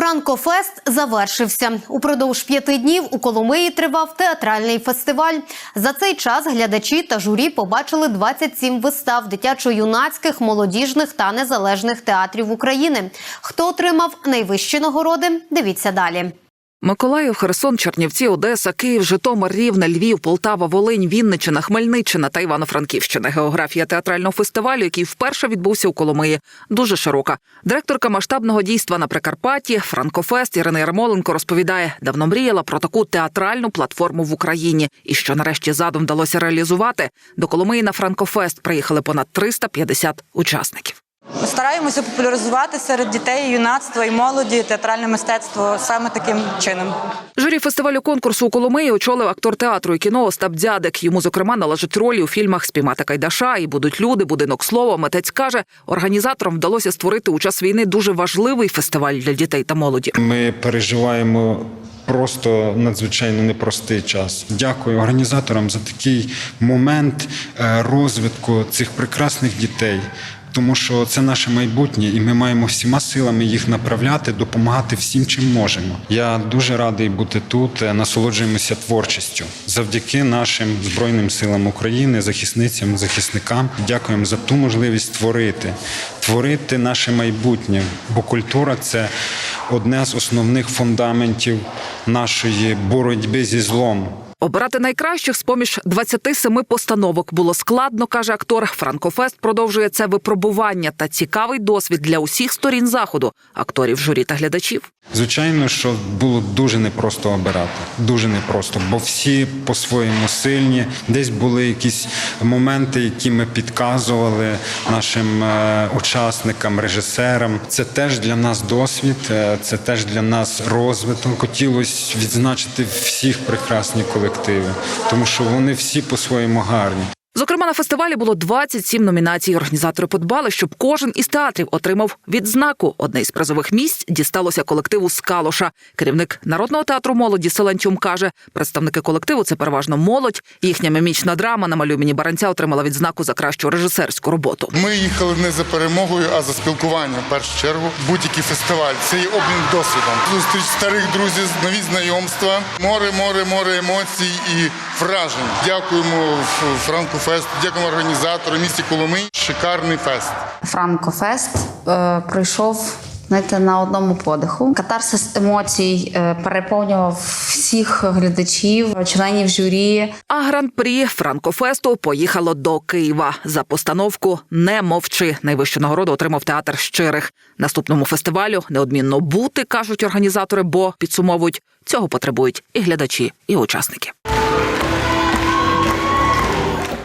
Франкофест завершився. Упродовж п'яти днів у Коломиї тривав театральний фестиваль. За цей час глядачі та журі побачили 27 вистав дитячо-юнацьких, молодіжних та незалежних театрів України. Хто отримав найвищі нагороди? Дивіться далі. Миколаїв, Херсон, Чернівці, Одеса, Київ, Житомир, Рівне, Львів, Полтава, Волинь, Вінниччина, Хмельниччина та Івано-Франківщина. Географія театрального фестивалю, який вперше відбувся у Коломиї, дуже широка. Директорка масштабного дійства на Прикарпатті Франкофест Ірина Ярмоленко розповідає, давно мріяла про таку театральну платформу в Україні. І що нарешті задум вдалося реалізувати. До Коломиї на Франкофест приїхали понад 350 учасників. Стараємося популяризувати серед дітей, юнацтва і молоді театральне мистецтво саме таким чином. Журі фестивалю конкурсу у Коломиї очолив актор театру і кіно Остап Дзядик. Йому, зокрема, належать ролі у фільмах Спіймати Кайдаша і будуть люди, будинок слова. Митець каже, організаторам вдалося створити у час війни дуже важливий фестиваль для дітей та молоді. Ми переживаємо просто надзвичайно непростий час. Дякую організаторам за такий момент е, розвитку цих прекрасних дітей. Тому що це наше майбутнє, і ми маємо всіма силами їх направляти, допомагати всім, чим можемо. Я дуже радий бути тут. е, Насолоджуємося творчістю завдяки нашим збройним силам України, захисницям, захисникам. Дякуємо за ту можливість творити, творити наше майбутнє. Бо культура це одне з основних фундаментів нашої боротьби зі злом. Обирати найкращих з поміж 27 постановок було складно, каже актор. Франкофест продовжує це випробування та цікавий досвід для усіх сторін заходу, акторів, журі та глядачів. Звичайно, що було дуже непросто обирати. Дуже непросто, бо всі по-своєму сильні. Десь були якісь моменти, які ми підказували нашим е, учасникам, режисерам. Це теж для нас досвід, е, це теж для нас розвиток. Хотілося відзначити всіх прекрасні колективи, тому що вони всі по-своєму гарні. Зокрема, на фестивалі було 27 номінацій. Організатори подбали, щоб кожен із театрів отримав відзнаку. Одне із призових місць дісталося колективу Скалоша. Керівник народного театру молоді Селентюм каже, представники колективу це переважно молодь. Їхня мімічна драма на малю імені Баранця отримала відзнаку за кращу режисерську роботу. Ми їхали не за перемогою, а за спілкуванням. В першу чергу будь-який фестиваль це обмін досвідом. Зустріч старих друзів, нові знайомства, море, море, море емоцій і вражень. Дякуємо Ф- Франку Фест, дякуємо організатору місті Коломий. Шикарний фест. Франкофест е, пройшов знаєте, на одному подиху. Катарсис емоцій е, переповнював всіх глядачів, членів журі. А гран-прі Франкофесту поїхало до Києва за постановку Не мовчи. Найвищу нагороду отримав театр щирих. Наступному фестивалю неодмінно бути, кажуть організатори, бо підсумовують цього потребують і глядачі, і учасники.